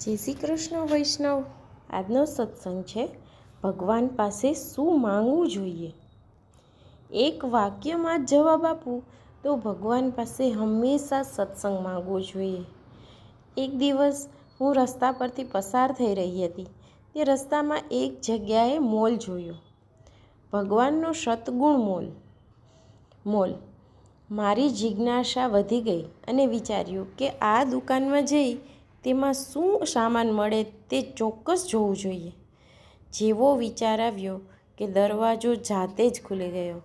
જય શ્રી કૃષ્ણ, વૈષ્ણવ. આજનો સત્સંગ છે, ભગવાન પાસે શું માંગવું જોઈએ? એક વાક્યમાં જ જવાબ આપું તો ભગવાન પાસે હંમેશા સત્સંગ માંગવો જોઈએ. એક દિવસ હું રસ્તા પરથી પસાર થઈ રહી હતી. તે રસ્તામાં એક જગ્યાએ મોલ જોયો. ભગવાનનો સતગુણ મોલ. મોલ. મારી જિજ્ઞાસા વધી ગઈ અને વિચાર્યું કે આ દુકાનમાં જઈ તેમાં શું સામાન મળે તે ચોક્કસ જોવું જોઈએ. જેવો વિચાર આવ્યો કે દરવાજો જાતે જ ખુલી ગયો.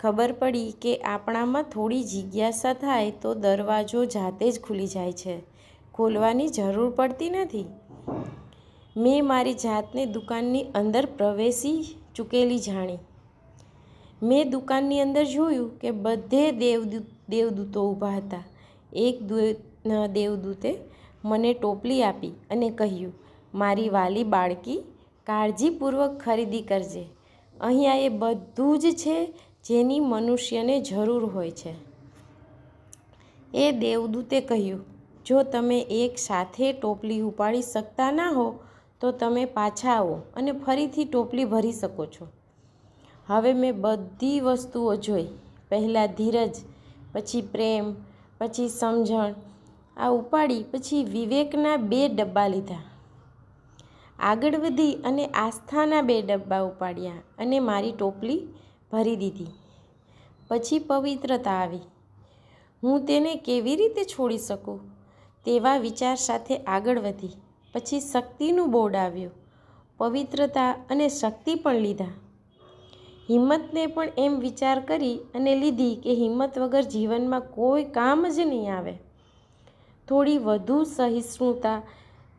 ખબર પડી કે આપણામાં થોડી જિજ્ઞાસા થાય તો દરવાજો જાતે જ ખુલી જાય છે. ખોલવાની જરૂર પડતી નથી. મેં મારી જાતને દુકાનની અંદર પ્રવેશી ચૂકેલી જાણી. મેં દુકાનની અંદર જોયું કે બધે દેવદૂત, દેવદૂતો ઊભા હતા. એક દેવદૂતે મને ટોપલી આપી અને કહ્યું, મારી વાલી બાળકી, કાળજીપૂર્વક ખરીદી કરજે. અહીંયા એ બધું જ છે જેની મનુષ્યને જરૂર હોય છે. એ દેવદૂતે કહ્યું, જો તમે એક સાથે ટોપલી ઉપાડી શકતા ના હો, તો તમે પાછા આવો અને ફરીથી ટોપલી ભરી શકો છો. હવે મેં બધી વસ્તુઓ જોઈ. પહેલાં ધીરજ, પછી પ્રેમ, પછી સમજણ આ ઉપાડી પછી વિવેકના બે ડબ્બા લીધા. આગળ વધી અને આસ્થાના બે ડબ્બા ઉપાડ્યા અને મારી ટોપલી ભરી દીધી. પછી પવિત્રતા આવી. હું તેને કેવી રીતે છોડી શકું? તેવા વિચાર સાથે આગળ વધી. પછી શક્તિનું બોર્ડ આવ્યું. પવિત્રતા અને શક્તિ પણ લીધા. હિંમતને પણ એમ વિચાર કરી અને લીધી કે હિંમત વગર જીવનમાં કોઈ કામ જ નહીં આવે. થોડી વધુ સહિષ્ણુતા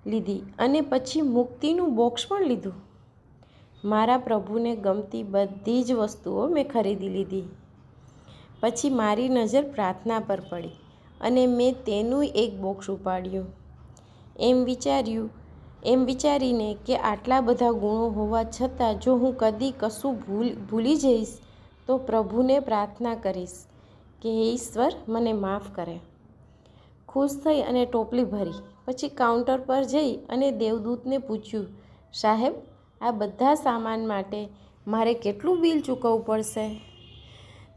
લીધી અને પછી મુક્તિનું બોક્સ પણ લીધું. મારા પ્રભુને ગમતી બધી જ વસ્તુઓ મેં ખરીદી લીધી. પછી મારી નજર પ્રાર્થના પર પડી અને મેં તેનું એક બોક્સ ઉપાડ્યું. એમ વિચાર્યું, એમ વિચારીને કે આટલા બધા ગુણો હોવા છતાં જો હું કદી કશું ભૂલ, ભૂલી જઈશ તો પ્રભુને પ્રાર્થના કરીશ કે હે ઈશ્વર, મને માફ કરે. ખુશ થઈ અને ટોપલી ભરી. પછી કાઉન્ટર પર જઈ અને દેવદૂતને પૂછ્યું, સાહેબ, આ બધા સામાન માટે મારે કેટલું બિલ ચૂકવવું પડશે?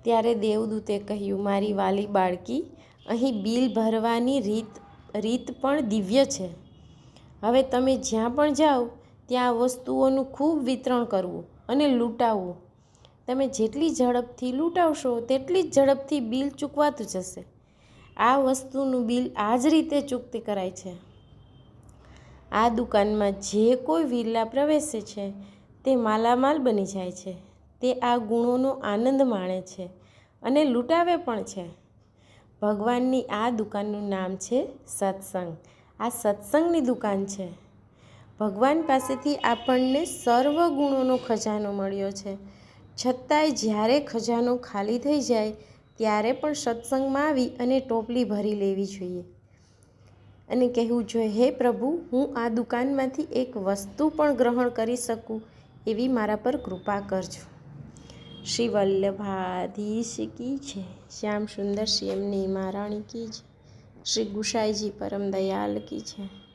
ત્યારે દેવદૂતે કહ્યું, મારી વાલી બાળકી અહીં બિલ ભરવાની રીત રીત પણ દિવ્ય છે. હવે તમે જ્યાં પણ જાઓ, ત્યાં વસ્તુઓનું ખૂબ વિતરણ કરવું અને લૂંટાવવું. તમે જેટલી ઝડપથી લૂંટાવશો, તેટલી જ ઝડપથી બિલ ચૂકવાતું જશે. આ વસ્તુનું બિલ આ જ રીતે ચૂકતી કરાય છે. આ દુકાનમાં જે કોઈ વિરલા પ્રવેશે છે, તે માલામાલ બની જાય છે. તે આ ગુણોનો આનંદ માણે છે અને લૂંટાવે પણ છે. ભગવાનની આ દુકાનનું નામ છે સત્સંગ. આ સત્સંગની દુકાન છે. ભગવાન પાસેથી આપણને સર્વ ગુણોનો ખજાનો મળ્યો છે. છતાંય જ્યારે ખજાનો ખાલી થઈ જાય ત્યારે પણ સત્સંગમાં આવી અને ટોપલી ભરી લેવી જોઈએ. અને કહેવું જોઈએ, હે પ્રભુ, હું આ દુકાનમાંથી એક વસ્તુ પણ ગ્રહણ કરી શકું એવી મારા પર કૃપા કરજો. શ્રી વલ્લભાધીશ કી છે. શ્યામ સુંદર શ્રી એમની મહારાણી કી છે. શ્રી ગુસાઈજી પરમ દયાલ કી છે.